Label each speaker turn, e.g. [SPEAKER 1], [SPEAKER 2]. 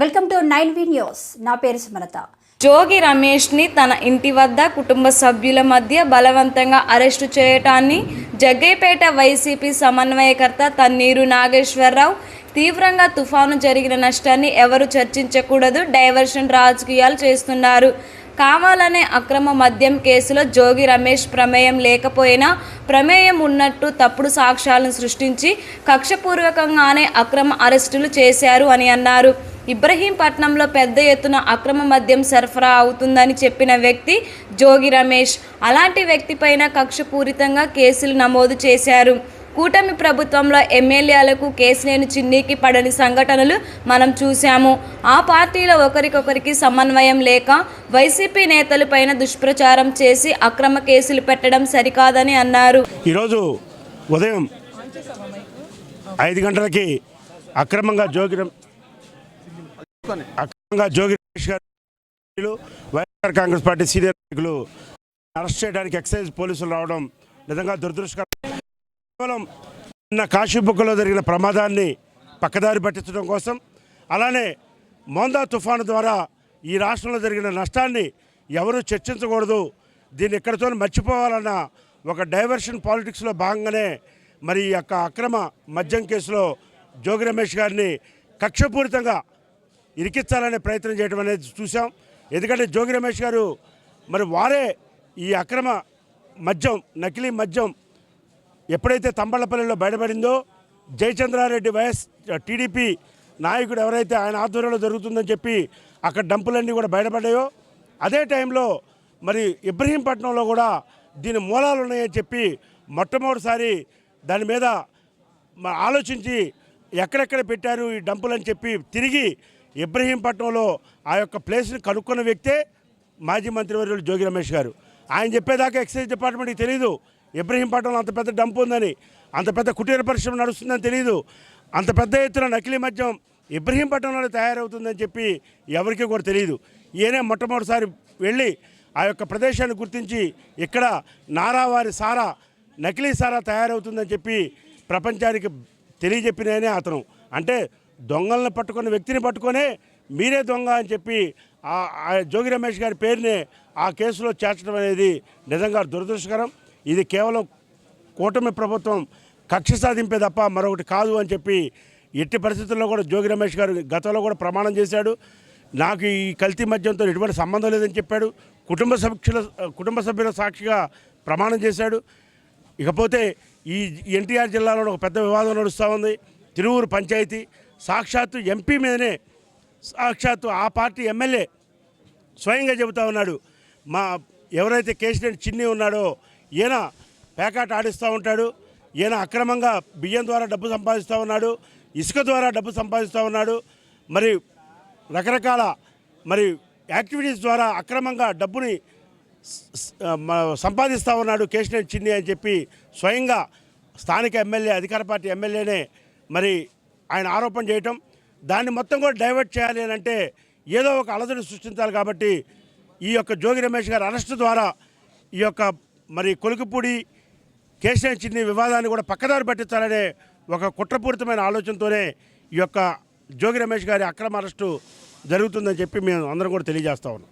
[SPEAKER 1] Welcome to nine V news నా పేరు సుమలత.
[SPEAKER 2] జోగి రమేష్ని తన ఇంటి వద్ద కుటుంబ సభ్యుల మధ్య బలవంతంగా అరెస్టు చేయటాన్ని జగ్గైపేట వైసీపీ సమన్వయకర్త తన్నీరు నాగేశ్వరరావు తీవ్రంగా తుఫాను జరిగిన నష్టాన్ని ఎవరు చర్చించకూడదు డైవర్షన్ రాజకీయాలు చేస్తున్నారు. కావాలనే అక్రమ మద్యం కేసులో జోగి రమేష్ ప్రమేయం లేకపోయినా ప్రమేయం ఉన్నట్టు తప్పుడు సాక్ష్యాలను సృష్టించి కక్షపూర్వకంగానే అక్రమ అరెస్టులు చేశారు అని అన్నారు. ఇబ్రహీంపట్నంలో పెద్ద ఎత్తున అక్రమ మద్యం సరఫరా అవుతుందని చెప్పిన వ్యక్తి జోగి రమేష్. అలాంటి వ్యక్తిపైన కక్షపూరితంగా కేసులు నమోదు చేశారు. కూటమి ప్రభుత్వంలో ఎమ్మెల్యేలకు కేసులేని చిన్నీకి పడని సంఘటనలు మనం చూశాము. ఆ పార్టీలో ఒకరికొకరికి సమన్వయం లేక వైసీపీ నేతలపైన దుష్ప్రచారం చేసి అక్రమ కేసులు పెట్టడం సరికాదని అన్నారు.
[SPEAKER 3] ఈరోజు ఉదయం ఐదు గంటలకి అక్రమంగా జోగి అక్రమంగా Jogi Ramesh garu YSR Congress party senior నాయకులు అరెస్ట్ చేయడానికి ఎక్సైజ్ పోలీసులు రావడం నిజంగా దురదృష్టకరం. కేవలం నిన్న కాశీబుక్కలో జరిగిన ప్రమాదాన్ని పక్కదారి పట్టించడం కోసం అలానే మోందా తుఫాను ద్వారా ఈ రాష్ట్రంలో జరిగిన నష్టాన్ని ఎవరూ చర్చించకూడదు దీన్ని ఎక్కడితో మర్చిపోవాలన్న ఒక డైవర్షన్ పాలిటిక్స్లో భాగంగానే మరి ఈ యొక్క అక్రమ మద్యం కేసులో జోగి రమేష్ గారిని కక్షపూరితంగా ఇరికించాలనే ప్రయత్నం చేయడం అనేది చూసాం ఎందుకంటే జోగి రమేష్ గారు మరి వారే ఈ అక్రమ మద్యం నకిలీ మద్యం ఎప్పుడైతే తంబళ్ళపల్లిలో బయటపడిందో జయచంద్రారెడ్డి వైఎస్ టీడీపీ నాయకుడు ఎవరైతే ఆయన ఆధ్వర్యంలో జరుగుతుందని చెప్పి అక్కడ డంపులన్నీ కూడా బయటపడ్డాయో అదే టైంలో మరి ఇబ్రహీంపట్నంలో కూడా దీని మూలాలు ఉన్నాయని చెప్పి మొట్టమొదటిసారి దాని మీద ఆలోచించి ఎక్కడెక్కడ పెట్టారు ఈ డంపులని చెప్పి తిరిగి ఇబ్రహీంపట్నంలో ఆ యొక్క ప్లేస్ని కనుక్కున్న వ్యక్తే మాజీ మంత్రివర్యులు జోగి రమేష్ గారు. ఆయన చెప్పేదాకా ఎక్సైజ్ డిపార్ట్మెంట్కి తెలియదు ఇబ్రహీంపట్నంలో అంత పెద్ద డంప్ ఉందని అంత పెద్ద కుటీర పరిశ్రమ నడుస్తుందని తెలియదు అంత పెద్ద ఎత్తున నకిలీ మద్యం ఇబ్రహీంపట్నంలో తయారవుతుందని చెప్పి ఎవరికీ కూడా తెలియదు ఈయనే మొట్టమొదటిసారి వెళ్ళి ఆ యొక్క ప్రదేశాన్ని గుర్తించి ఇక్కడ నారావారి సారా నకిలీ సారా తయారవుతుందని చెప్పి ప్రపంచానికి తెలియజెప్పిననే అతను. అంటే దొంగలను పట్టుకున్న వ్యక్తిని పట్టుకొనే మీరే దొంగ అని చెప్పి ఆ జోగి రమేష్ గారి పేరునే ఆ కేసులో చేర్చడం అనేది నిజంగా దురదృష్టకరం. ఇది కేవలం కూటమి ప్రభుత్వం కక్ష సాధింపే తప్ప మరొకటి కాదు అని చెప్పి ఎట్టి పరిస్థితుల్లో కూడా జోగి రమేష్ గారు గతంలో కూడా ప్రమాణం చేశాడు. నాకు ఈ కల్తీ మద్యంతో ఎటువంటి సంబంధం లేదని చెప్పాడు. కుటుంబ సభ్యుల కుటుంబ సభ్యుల సాక్షిగా ప్రమాణం చేశాడు. ఇకపోతే ఈ ఎన్టీఆర్ జిల్లాలో ఒక పెద్ద వివాదం నడుస్తూ ఉంది. తిరువూరు పంచాయతీ సాక్షాత్తు ఎంపీ మీదనే సాక్షాత్తు ఆ పార్టీ ఎమ్మెల్యే స్వయంగా చెబుతా ఉన్నాడు. మా ఎవరైతే కేసిరెడ్డి చిన్ని ఉన్నాడో ఈయన పేకాట ఆడిస్తూ ఉంటాడు. ఈయన అక్రమంగా బియ్యం ద్వారా డబ్బు సంపాదిస్తూ ఉన్నాడు. ఇసుక ద్వారా డబ్బు సంపాదిస్తూ ఉన్నాడు. మరి రకరకాల మరి యాక్టివిటీస్ ద్వారా అక్రమంగా డబ్బుని సంపాదిస్తూ ఉన్నాడు కేసిరెడ్డి చిన్ని అని చెప్పి స్వయంగా స్థానిక ఎమ్మెల్యే అధికార పార్టీ ఎమ్మెల్యేనే మరి ఆయన ఆరోపణ చేయటం దాన్ని మొత్తం కూడా డైవర్ట్ చేయాలి అని అంటే ఏదో ఒక అలజడి సృష్టించాలి కాబట్టి ఈ యొక్క జోగి రమేష్ గారి అరెస్టు ద్వారా ఈ యొక్క మరి కొలుకుపూడి కేశవ చిన్ని వివాదాన్ని కూడా పక్కదారి పట్టించాలనే ఒక కుట్రపూరితమైన ఆలోచనతోనే ఈ యొక్క జోగి రమేష్ గారి అక్రమ అరెస్టు జరుగుతుందని చెప్పి మేము అందరం కూడా తెలియజేస్తా ఉన్నాం.